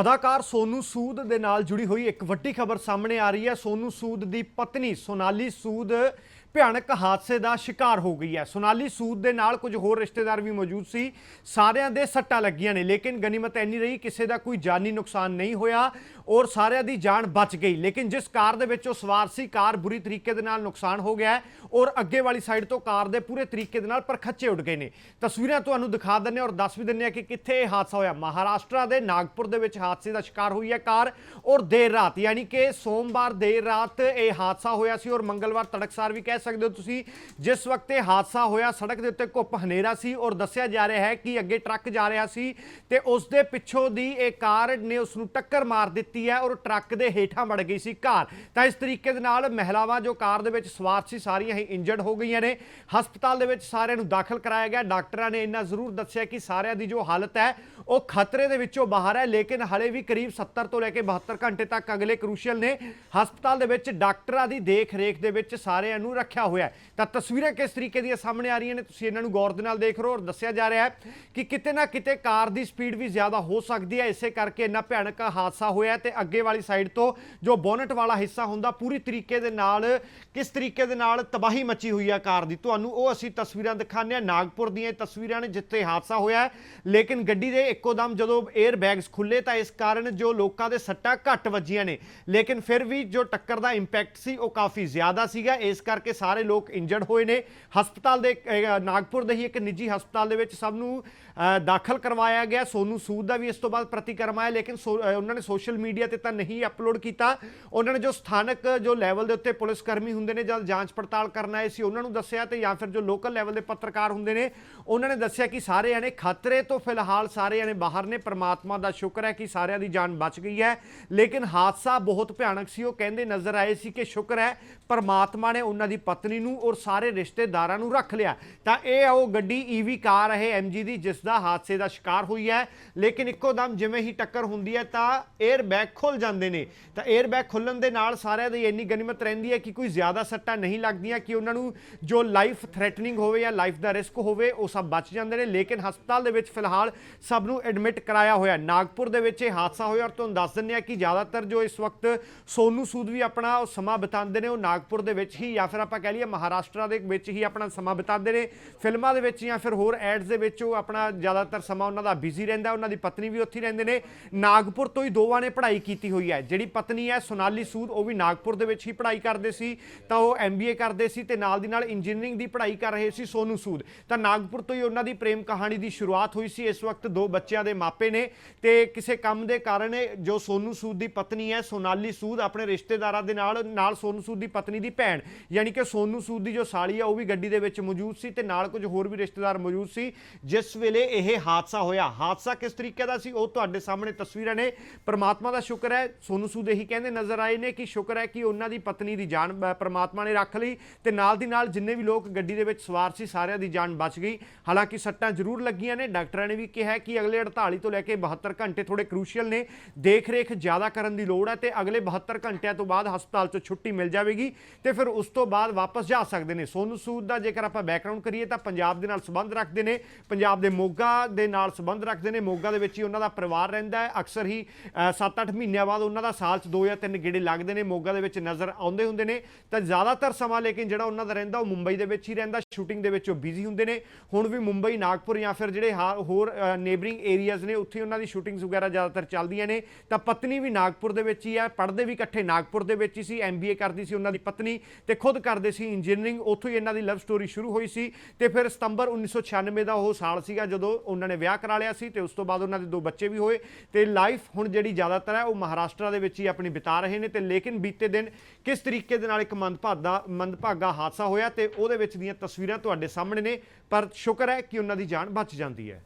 ਅਦਾਕਾਰ ਸੋਨੂ ਸੂਦ ਦੇ ਨਾਲ ਜੁੜੀ ਹੋਈ ਇੱਕ ਵੱਡੀ ਖਬਰ ਸਾਹਮਣੇ ਆ ਰਹੀ ਹੈ। ਸੋਨੂ ਸੂਦ ਦੀ ਪਤਨੀ ਸੋਨਾਲੀ ਸੂਦ ਭਿਆਨਕ ਹਾਦਸੇ ਦਾ ਸ਼ਿਕਾਰ ਹੋ ਗਈ ਹੈ। ਸੋਨਾਲੀ ਸੂਦ ਦੇ ਨਾਲ ਕੁਝ ਹੋਰ ਰਿਸ਼ਤੇਦਾਰ ਵੀ ਮੌਜੂਦ ਸੀ। ਸਾਰਿਆਂ ਦੇ ਸੱਟਾਂ ਲੱਗੀਆਂ ਨੇ, ਲੇਕਿਨ ਗਨੀਮਤ ਇੰਨੀ ਰਹੀ, ਕਿਸੇ ਦਾ ਕੋਈ ਜਾਨੀ ਨੁਕਸਾਨ ਨਹੀਂ ਹੋਇਆ। ਔਰ ਸਾਰਿਆਂ ਦੀ ਜਾਨ ਬਚ ਗਈ। ਲੇਕਿਨ ਜਿਸ ਕਾਰ ਦੇ ਵਿੱਚ ਉਹ ਸਵਾਰ ਸੀ, ਕਾਰ ਬੁਰੀ ਤਰੀਕੇ ਦੇ ਨਾਲ ਨੁਕਸਾਨ ਹੋ ਗਿਆ ਔਰ ਅੱਗੇ ਵਾਲੀ ਸਾਈਡ ਤੋਂ ਕਾਰ ਦੇ ਪੂਰੇ ਤਰੀਕੇ ਦੇ ਨਾਲ ਪਰਖੱਚੇ ਉੱਡ ਗਏ ਨੇ। ਤਸਵੀਰਾਂ ਤੁਹਾਨੂੰ ਦਿਖਾ ਦਿੰਨੇ ਔਰ ਦੱਸ ਵੀ ਦਿੰਨੇ ਆ ਕਿ ਕਿੱਥੇ ਇਹ ਹਾਦਸਾ ਹੋਇਆ। ਮਹਾਰਾਸ਼ਟਰ ਦੇ ਨਾਗਪੁਰ ਦੇ ਵਿੱਚ ਹਾਦਸੇ ਦਾ ਸ਼ਿਕਾਰ ਹੋਈ ਹੈ ਕਾਰ ਔਰ ਦੇਰ ਰਾਤ, ਯਾਨੀ ਕਿ ਸੋਮਵਾਰ ਦੇਰ ਰਾਤ ਇਹ ਹਾਦਸਾ ਹੋਇਆ ਸੀ ਔਰ ਮੰਗਲਵਾਰ ਤੜਕਸਾਰ ਵੀ ਕਹਿ ਸਕਦੇ ਹੋ ਤੁਸੀਂ, ਜਿਸ ਵਕਤ ਇਹ ਹਾਦਸਾ ਹੋਇਆ, ਸੜਕ ਦੇ ਉੱਤੇ ਘੁੱਪ ਹਨੇਰਾ ਸੀ ਔਰ ਦੱਸਿਆ ਜਾ ਰਿਹਾ ਹੈ ਕਿ ਅੱਗੇ ਟਰੱਕ ਜਾ ਰਿਹਾ ਸੀ ਤੇ ਉਸ ਦੇ ਪਿੱਛੋਂ ਦੀ ਇਹ ਕਾਰ ਨੇ ਉਸ ਨੂੰ ਟੱਕਰ ਮਾਰ ਦਿੱਤੀ ਹੈ ਔਰ ਟਰੱਕ ਦੇ ਹੇਠਾਂ ਵੜ ਗਈ ਸੀ ਕਾਰ। ਤਾਂ ਇਸ ਤਰੀਕੇ ਦੇ ਨਾਲ ਮਹਿਲਾਵਾਂ ਜੋ ਕਾਰ ਦੇ ਵਿੱਚ ਸਵਾਰ ਸੀ, ਸਾਰੀਆਂ ਹੀ ਇੰਜਰਡ ਹੋ ਗਈਆਂ ਨੇ। ਹਸਪਤਾਲ ਦੇ ਵਿੱਚ ਸਾਰਿਆਂ ਨੂੰ ਦਾਖਲ ਕਰਾਇਆ ਗਿਆ। ਡਾਕਟਰਾਂ ਨੇ ਇੰਨਾ ਜ਼ਰੂਰ ਦੱਸਿਆ ਕਿ ਸਾਰਿਆਂ ਦੀ ਜੋ ਹਾਲਤ ਹੈ, ਉਹ ਖਤਰੇ ਦੇ ਵਿੱਚੋਂ ਬਾਹਰ ਹੈ, ਲੇਕਿਨ ਹਲੇ ਵੀ ਕਰੀਬ 70 ਤੋਂ ਲੈ ਕੇ 72 ਘੰਟੇ ਤੱਕ ਅਗਲੇ ਕਰੂਸ਼ੀਅਲ ਨੇ ਹਸਪਤਾਲ ਦੇ ਵਿੱਚ ਡਾਕਟਰਾਂ ਦੀ ਦੇਖ ਰੇਖ ਦੇ ਵਿੱਚ ਸਾਰਿਆਂ ਨੂੰ ਰੱਖਿਆ ਹੋਇਆ ਤਾਂ ਤਸਵੀਰਾਂ ਕਿਸ ਤਰੀਕੇ ਦੀਆਂ ਸਾਹਮਣੇ ਆ ਰਹੀਆਂ ਨੇ, ਤੁਸੀਂ ਇਹਨਾਂ ਨੂੰ ਗੌਰ ਦੇ ਨਾਲ ਦੇਖ ਰਹੇ ਹੋ ਔਰ ਦੱਸਿਆ ਜਾ ਰਿਹਾ ਹੈ ਕਿ ਕਿਤੇ ਨਾ ਕਿਤੇ ਕਾਰ ਦੀ ਸਪੀਡ ਵੀ ਜ਼ਿਆਦਾ ਹੋ ਸਕਦੀ ਹੈ। ਇਸੇ ਕਰਕੇ ਇੰਨਾ ਭਿਆਨਕ ਹਾਦਸਾ ਹੋਇਆ ਤੇ ਅੱਗੇ ਵਾਲੀ ਸਾਈਡ ਤੋਂ ਜੋ ਬੋਨਟ ਵਾਲਾ ਹਿੱਸਾ ਹੁੰਦਾ, ਪੂਰੀ ਤਰੀਕੇ ਦੇ ਨਾਲ, ਕਿਸ ਤਰੀਕੇ ਦੇ ਨਾਲ ਤਬਾਹੀ ਮਚੀ ਹੋਈ ਹੈ ਕਾਰ ਦੀ। ਤੁਹਾਨੂੰ ਉਹ ਅਸੀਂ ਤਸਵੀਰਾਂ ਦਿਖਾਉਂਦੇ ਹਾਂ ਨਾਗਪੁਰ ਦੀਆਂ ਇਹ ਤਸਵੀਰਾਂ ਨੇ ਜਿੱਥੇ ਹਾਦਸਾ ਹੋਇਆ ਲੇਕਿਨ ਗੱਡੀ ਦੇ ਇੱਕੋ ਦਮ ਜਦੋਂ 에ਅਰ ਬੈਗਸ ਖੁੱਲੇ ਤਾਂ ਇਸ ਕਾਰਨ ਜੋ ਲੋਕਾਂ ਦੇ ਸੱਟਾਂ ਘੱਟ ਵੱਜੀਆਂ ਨੇ। ਲੇਕਿਨ ਫਿਰ ਵੀ ਜੋ ਟੱਕਰ ਦਾ ਇੰਪੈਕਟ ਸੀ, ਉਹ ਕਾਫੀ ਜ਼ਿਆਦਾ ਸੀਗਾ। ਇਸ ਕਰਕੇ ਸਾਰੇ ਲੋਕ ਇੰਜਰਡ ਹੋਏ ਨੇ। ਹਸਪਤਾਲ ਦੇ ਨਾਗਪੁਰ ਦੇ ਹੀ ਇੱਕ ਨਿੱਜੀ ਹਸਪਤਾਲ ਦੇ ਵਿੱਚ ਸਭ ਨੂੰ ਦਾਖਲ ਕਰਵਾਇਆ ਗਿਆ। ਸੋਨੂ ਸੂਦ ਦਾ ਵੀ ਇਸ ਤੋਂ ਬਾਅਦ ਪ੍ਰਤੀਕਰਮ ਆਇਆ, ਲੇਕਿਨ ਸੋ- ਉਹਨਾਂ ਨੇ ਸੋਸ਼ਲ ਮੀਡੀਆ ਤੇ ਤਾਂ ਨਹੀਂ ਅਪਲੋਡ ਕੀਤਾ। ਉਹਨਾਂ ਨੇ ਜੋ ਸਥਾਨਕ, ਜੋ ਲੈਵਲ ਦੇ ਉੱਤੇ ਪੁਲਿਸ ਕਰਮੀ ਹੁੰਦੇ ਨੇ ਜਦ ਜਾਂਚ ਪੜਤਾਲ ਕਰਨ ਆਏ ਸੀ, ਉਹਨਾਂ ਨੂੰ ਦੱਸਿਆ ਤੇ ਜਾਂ ਫਿਰ ਜੋ ਲੋਕਲ ਲੈਵਲ ਦੇ ਪੱਤਰਕਾਰ ਹੁੰਦੇ ਨੇ, ਉਹਨਾਂ ਨੇ ਦੱਸਿਆ ਕਿ ਸਾਰੇ ਜਾਣੇ ਖਤਰੇ ਤੋਂ ਫਿਲਹਾਲ ਸਾਰੇ ਜਾਣੇ ਬਾਹਰ ਨੇ। ਪ੍ਰਮਾਤਮਾ ਦਾ ਸ਼ੁਕਰ ਹੈ ਕਿ ਸਾਰਿਆਂ ਦੀ ਜਾਨ ਬਚ ਗਈ ਹੈ। ਲੇਕਿਨ ਹਾਦਸਾ ਬਹੁਤ ਭਿਆਨਕ ਸੀ। ਉਹ ਕਹਿੰਦੇ ਨਜ਼ਰ ਆਏ ਸੀ ਕਿ ਸ਼ੁਕਰ ਹੈ, ਪਰਮਾਤਮਾ ਨੇ ਉਹਨਾਂ ਦੀ ਪਤਨੀ ਨੂੰ ਔਰ ਸਾਰੇ ਰਿਸ਼ਤੇਦਾਰਾਂ ਨੂੰ ਰੱਖ ਲਿਆ। ਤਾਂ ਇਹ ਉਹ ਗੱਡੀ ਈਵੀ ਕਾਰ ਹੈ ਐਮਜੀ ਦੀ, ਜਿਸ ਦਾ ਹਾਦਸੇ ਦਾ ਸ਼ਿਕਾਰ ਹੋਈ ਹੈ। ਲੇਕਿਨ ਇੱਕੋ ਦਮ ਜਿਵੇਂ ਹੀ ਟੱਕਰ ਹੁੰਦੀ ਹੈ ਤਾਂ 에ਅਰ ਬੈਗ ਖੁੱਲ ਜਾਂਦੇ ਨੇ। ਤਾਂ 에ਅਰਬੈਗ ਖੁੱਲਣ ਦੇ ਨਾਲ ਸਾਰਿਆਂ ਦੀ ਇੰਨੀ ਗਨੀਮਤ ਰਹਿੰਦੀ ਹੈ ਕਿ ਕੋਈ ਜ਼ਿਆਦਾ ਸੱਟਾਂ ਨਹੀਂ ਲੱਗਦੀਆਂ, ਕਿ ਉਹਨਾਂ ਨੂੰ ਜੋ ਲਾਈਫ ਥ੍ਰੈਟਨਿੰਗ ਹੋਵੇ ਜਾਂ ਲਾਈਫ ਦਾ ਰਿਸਕ ਹੋਵੇ, ਉਹ ਸਭ ਬਚ ਜਾਂਦੇ ਨੇ। ਲੇਕਿਨ ਹਸਪਤਾਲ ਦੇ ਵਿੱਚ ਫਿਲਹਾਲ ਸਭ ਨੂੰ ਐਡਮਿਟ ਕਰਾਇਆ ਹੋਇਆ। ਨਾਗਪੁਰ ਦੇ ਵਿੱਚ ਇਹ ਹਾਦਸਾ ਹੋਇਆ ਔਰ ਤੁਹਾਨੂੰ ਦੱਸ ਦਿੰਦੇ ਆ ਕਿ ਜ਼ਿਆਦਾਤਰ ਜੋ ਇਸ ਵਕਤ ਸੋਨੂ ਸੂਦ ਵੀ ਆਪਣਾ ਉਹ ਸਮਾਂ ਬਿਤਾਉਂਦੇ ਨੇ, ਉਹ ਨਾਗਪੁਰ ਦੇ ਵਿੱਚ ਹੀ ਜਾਂ ਫਿਰ ਆਪਾਂ ਕਹਿ ਲਈਏ ਮਹਾਰਾਸ਼ਟਰ ਦੇ ਵਿੱਚ ਹੀ ਆਪਣਾ ਸਮਾਂ ਬਿਤਾਉਂਦੇ ਨੇ। ਫਿਲਮਾਂ ਦੇ ਵਿੱਚ ਜਾਂ ਫਿਰ ਹੋਰ ਐਡਸ ਦੇ ਵਿੱਚ ਉਹ ਆਪਣਾ ਜ਼ਿਆਦਾਤਰ ਸਮਾਂ ਉਹਨਾਂ ਦਾ ਬਿਜ਼ੀ ਰਹਿੰਦਾ, ਉਹਨਾਂ ਦੀ ਪਤਨੀ ਵੀ ਉੱਥੇ ਹੀ ਰਹਿੰਦੇ ਨੇ। ਨਾਗਪੁਰ ਤੋਂ ਹੀ ਦੋਵਾਂ ਨੇ ਪੜ੍ਹਾਈ ਕੀਤੀ ਹੋਈ ਹੈ। ਜਿਹੜੀ ਪਤਨੀ ਹੈ, ਸੋਨਾਲੀ ਸੂਦ, ਉਹ ਵੀ ਨਾਗਪੁਰ ਦੇ ਵਿੱਚ ਹੀ ਪੜ੍ਹਾਈ ਕਰਦੇ ਸੀ। ਤਾਂ ਉਹ ਐਮਬੀਏ ਕਰਦੇ ਸੀ ਤੇ ਨਾਲ ਦੀ ਨਾਲ ਇੰਜੀਨੀਅਰਿੰਗ ਦੀ ਪੜ੍ਹਾਈ ਕਰ ਰਹੇ ਸੀ ਸੋਨੂ ਸੂਦ। ਤਾਂ ਨਾਗਪੁਰ ਤੋਂ ਹੀ ਉਹਨਾਂ ਦੀ ਪ੍ਰੇਮ ਕਹਾਣੀ ਦੀ ਸ਼ੁਰੂਆਤ ਹੋਈ ਸੀ। ਇਸ ਵਕਤ ਦੋ ਬੱਚਿਆਂ ਦੇ ਮਾਪੇ ਨੇ ਤੇ ਕਿਸੇ ਕੰਮ ਦੇ ਕਾਰਨ ਜੋ ਸੋਨੂ ਸੂਦ ਦੀ ਪਤਨੀ ਹੈ, ਸੋਨਾਲੀ ਸੂਦ, ਆਪਣੇ ਰਿਸ਼ਤੇਦਾਰਾਂ ਦੇ ਨਾਲ ਨਾਲ ਸੋਨੂ ਸੂਦ ਦੀ ਪਤਨੀ ਦੀ ਭੈਣ। ਯਾਨੀ ਕਿ ਸੋਨੂ ਸੂਦ ਦੀ ਜੋ ਸਾਲੀ ਹੈ ਉਹ ਵੀ ਗੱਡੀ ਦੇ ਵਿੱਚ ਮੌਜੂਦ ਸੀ ਤੇ ਨਾਲ ਕੁਝ ਹੋਰ ਵੀ ਰਿਸ਼ਤੇਦਾਰ ਮੌਜੂਦ ਸੀ। ਜਿਸ ਵੇਲੇ ਇਹ ਹਾਦਸਾ ਹੋਇਆ, ਹਾਦਸਾ ਕਿਸ ਤਰੀਕੇ ਦਾ ਸੀ, ਉਹ ਤੁਹਾਡੇ ਸਾਹਮਣੇ ਤਸਵੀਰਾਂ ਨੇ। ਪਰਮਾਤਮਾ ਦਾ ਸ਼ੁਕਰ ਹੈ, ਸੋਨੂ ਸੂਦ ਇਹੀ ਕਹਿੰਦੇ ਨਜ਼ਰ ਆਏ ਨੇ ਕਿ ਸ਼ੁਕਰ ਹੈ ਕਿ ਉਹਨਾਂ ਦੀ ਪਤਨੀ ਦੀ ਜਾਨ ਪਰਮਾਤਮਾ ਨੇ ਰੱਖ ਲਈ ਤੇ ਨਾਲ ਦੀ ਨਾਲ ਜਿੰਨੇ ਵੀ ਲੋਕ ਗੱਡੀ ਦੇ ਵਿੱਚ ਸਵਾਰ ਸੀ, ਸਾਰਿਆਂ ਦੀ ਜਾਨ ਬਚ ਗਈ। ਹਾਲਾਂਕਿ ਸੱਟਾਂ ਜ਼ਰੂਰ ਲੱਗੀਆਂ ਨੇ। ਡਾਕਟਰਾਂ ਨੇ ਵੀ ਕਿਹਾ ਕਿ ਅਗਲੇ 48 ਤੋਂ ਲੈ ਕੇ 72 ਘੰਟੇ ਥੋੜੇ ਕ੍ਰੂਸ਼ੀਅਲ ਨੇ। ਦੇਖ ਰੇਖ ਜ਼ਿਆਦਾ ਕਰਨ ਦੀ ਲੋੜ ਹੈ ਤੇ ਅਗਲੇ 72 ਘੰਟਿਆਂ ਤੋਂ ਬਾਅਦ ਹਸਪਤਾਲ ਤੋਂ ਛੁੱਟੀ ਮਿਲ ਜਾਵੇਗੀ ਤੇ ਫਿਰ ਉਸ ਤੋਂ ਬਾਅਦ ਵਾਪਸ ਜਾ ਸਕਦੇ ਨੇ। ਸੋਨੂ ਸੂਦ ਦਾ ਜੇਕਰ ਆਪਾਂ ਬੈਕਗ੍ਰਾਉਂਡ ਕਰੀਏ ਤਾਂ ਪੰਜਾਬ ਦੇ ਨਾਲ ਸੰਬੰਧ ਰੱਖਦੇ ਨੇ। ਪੰਜਾਬ ਦੇ ਮੋਗਾ ਦੇ ਨਾਲ ਸੰਬੰਧ ਰੱਖਦੇ ਨੇ। ਮੋਗਾ ਦੇ ਵਿੱਚ ਹੀ ਉਹਨਾਂ ਦਾ ਪਰਿਵਾਰ ਰਹਿੰਦਾ ਹੈ। ਅਕਸਰ ਹੀ 7-8 ਮਹੀਨਿਆਂ ਬਾਅਦ ਉਹਨਾਂ ਦਾ ਸਾਲ 'ਚ ਦੋ ਜਾਂ ਤਿੰਨ ਗੇੜੇ ਲੱਗਦੇ ਨੇ, ਮੋਗਾ ਦੇ ਵਿੱਚ ਨਜ਼ਰ ਆਉਂਦੇ ਹੁੰਦੇ ਨੇ। ਤਾਂ ਜ਼ਿਆਦਾਤਰ ਸਮਾਂ ਲੇਕਿਨ ਜਿਹੜਾ ਉਹਨਾਂ ਦਾ ਰਹਿੰਦਾ ਉਹ ਮੁੰਬਈ ਦੇ ਵਿੱਚ ਹੀ ਰਹਿੰਦਾ ਸ਼ੂਟਿੰਗ ਦੇ ਵਿੱਚ ਉਹ ਬਿਜ਼ੀ ਹੁੰਦੇ ਨੇ। ਹੁਣ ਵੀ ਮੁੰਬਈ, ਨਾਗਪੁਰ ਜਾਂ ਫਿਰ ਜਿਹੜੇ ਹਾਂ, ਹੋਰ ਨੇਬਰਿੰਗ ਏਰੀਆਜ਼ ਨੇ, ਉੱਥੇ ਉਹਨਾਂ ਦੀ ਸ਼ੂਟਿੰਗਸ ਵਗੈਰਾ ਜ਼ਿਆਦਾਤਰ ਚੱਲਦੀਆਂ ਨੇ। ਤਾਂ ਪਤਨੀ ਵੀ ਨਾਗਪੁਰ ਦੇ ਵਿੱਚ ਹੀ ਹੈ, ਪੜ੍ਹਦੇ ਵੀ ਇਕੱਠੇ ਨਾਗਪੁਰ ਦੇ ਵਿੱਚ ਹੀ ਸੀ ਐਮਬੀਏ ਕਰਦੀ ਸੀ ਉਹਨਾਂ ਦੀ ਪਤਨੀ ਤੇ ਖੁਦ ਕਰਦੇ ਸੀ ਇੰਜੀਨੀਅਰਿੰਗ ਉੱਥੋਂ ਹੀ ਇਹਨਾਂ ਦੀ ਲਵ ਸਟੋਰੀ ਸ਼ੁਰੂ ਹੋਈ ਸੀ ਤੇ ਫਿਰ ਸਤੰਬਰ 1996 ਦਾ ਉਹ ਸਾਲ ਸੀਗਾ ਜਦੋਂ ਉਹਨਾਂ ਨੇ ਵਿਆਹ ਕਰਾ ਲਿਆ ਸੀ ਤੇ ਉਸ ਤੋਂ ਬਾਅਦ ਉਹਨਾਂ ਦੇ ਦੋ ਬੱਚੇ ਵੀ ਹੋਏ ਤੇ ਲਾਈਫ ਹੁਣ ਜਿਹੜੀ ਜ਼ਿਆਦਾਤਰ ਹੈ, ਉਹ ਮਹਾਰਾਸ਼ਟਰ ਦੇ ਵਿੱਚ ਹੀ ਆਪਣੀ ਬਿਤਾ ਰਹੇ ਨੇ ਤੇ ਲੇਕਿਨ ਬੀਤੇ ਦਿਨ ਕਿਸ ਤਰੀਕੇ ਦੇ ਨਾਲ ਇੱਕ ਮੰਦਭਾਗਾ ਮੰਦਭਾਗਾ ਹਾਦਸਾ ਹੋਇਆ ਤੇ ਉਹਦੇ ਵਿੱਚ ਦੀਆਂ ਤਸਵੀਰਾਂ ਤੁਹਾਡੇ ਸਾਹਮਣੇ ਨੇ, ਪਰ ਸ਼ੁਕਰ ਹੈ ਕਿ ਉਹਨਾਂ ਦੀ ਜਾਨ ਬਚ ਜਾਂਦੀ ਹੈ।